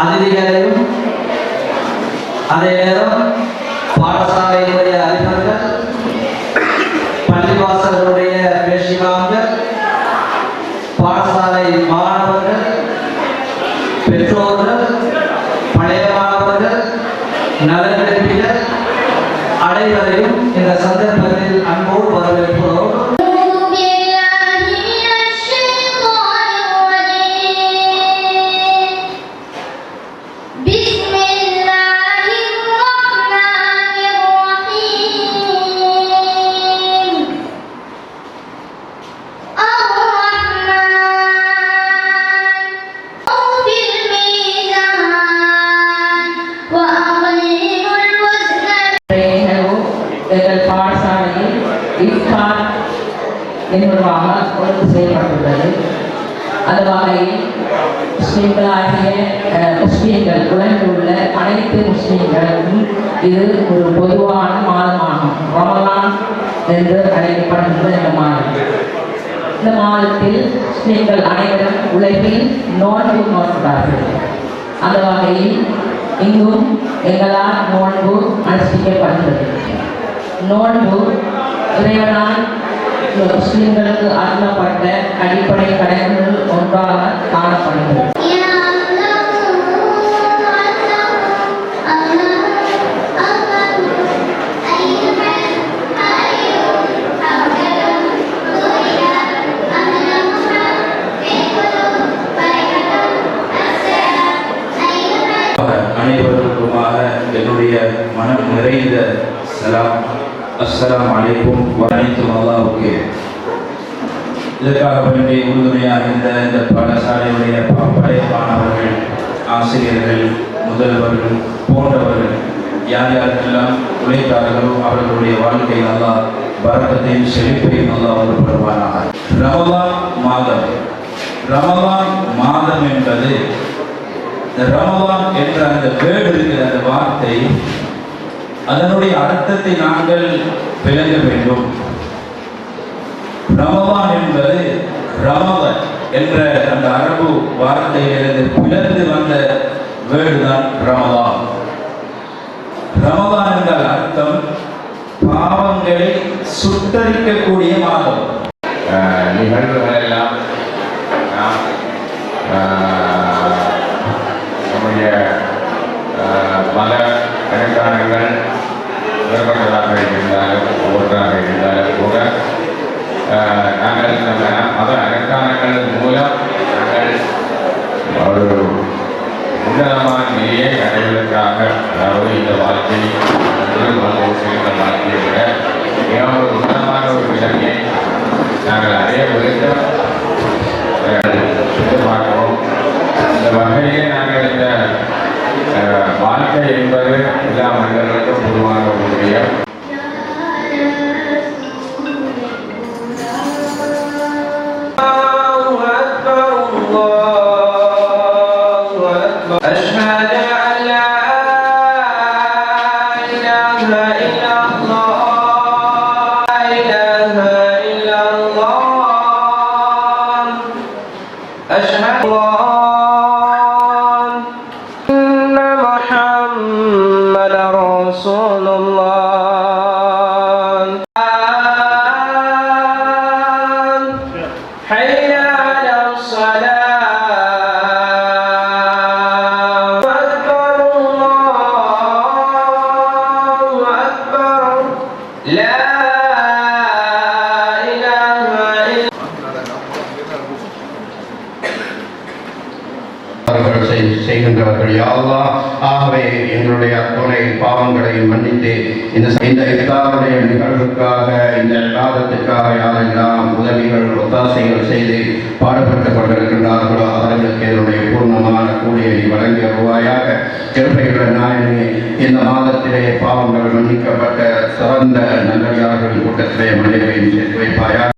அதிதிகளையும் அதே நேரம் பாடசாலையினுடைய அதிபர்கள் பள்ளிவாசலுடைய பேசிமாங்கள் பாடசாலை மாணவர்கள் பெற்றோர்கள் பழைய மாணவர்கள் நலன் அடைவதையும் இந்த சந்தர்ப்ப என்பதாக ஒழுங்கு செய்யப்பட்டுள்ளது. அந்த வகையில் முஸ்லீம்களாகிய முஸ்லீம்கள் முஸ்லிம்கள் உள்ள அனைத்து முஸ்லீம்களுக்கும் இது ஒரு பொதுவான மாதமாகும். ரமலான் என்று அழைக்கப்படுகின்ற இந்த மாதம். இந்த மாதத்தில் முஸ்லீம்கள் அனைவரும் உலகில் நோன்பு நோக்கிறார்கள் அந்த வகையில் இங்கும் எங்களால் நோன்பு அனுஷ்டிக்கப்படுகிறது. நோன்பு இறைவனால் முஸ்லிம்களுக்கு அருளப்பட்ட அடிப்படை கடமைகள் ஒன்றாக காணப்படுகிறது. அனைவருக்குமாக என்னுடைய மனம் நிறைந்த சலாம். அஸ்ஸலாம் அலைக்கும் அனைத்து அல்லாவுக்கு இதற்காக வேண்டிய உறுதுணையாக இருந்த இந்த பாடசாலையுடைய படைப்பானவர்கள் ஆசிரியர்கள் முதல்வர்கள் போன்றவர்கள் யார் யாருக்கெல்லாம் உழைத்தார்களோ அவர்களுடைய வாழ்க்கை நல்லா பரக்கத்தையும் செழிப்பையும் அல்லாஹ் ஒருபடுவானாக ரமதான் மாதம். ரமதான் மாதம் என்பது இந்த ரமதான் என்ற அந்த வேர்டு இருக்கிற அந்த வார்த்தை அதனுடைய அர்த்தத்தை நாங்கள் விளங்க வேண்டும். ரமதான் என்பது என்ற அந்த அரபு வார்த்தையிலிருந்து பிளந்து வந்த வேர்டு தான் ரமதான் ரமலான் என்றால் அர்த்தம் பாவங்களை சுட்டரிக்கக்கூடிய மாதம். நிகழ்வுகள் எல்லாம் செயலுக்காக அதாவது இந்த வாழ்க்கை முதல் வாழ்க்கையை விட மிகவும் ஒரு உன்னதமான ஒரு விலங்கை நாங்கள் அறிய வேண்டும் على செய்கின்றவர்கள் யாவா ஆகவே எங்களுடைய அத்துணை பாவங்களை மன்னித்து இந்த இந்த இஃப்தாருடைய நிகழ்வுக்காக இந்த காலத்துக்காக யாரெல்லாம் உதவிகள் ஒத்தாசைகள் செய்து பாடுபட்டுக் கொண்டிருக்கின்றார்களோ அவர்களுக்கு என்னுடைய பூர்ணமான கூலியை வழங்கிய ரூபாயாக கிருப்பையுள்ள நாயனி இந்த மாதத்திலே பாவங்கள் மன்னிக்கப்பட்ட சிறந்த நல்லடியார்களின் கூட்டத்திலே மனிதரையும் சேர்த்து வைப்பாயாக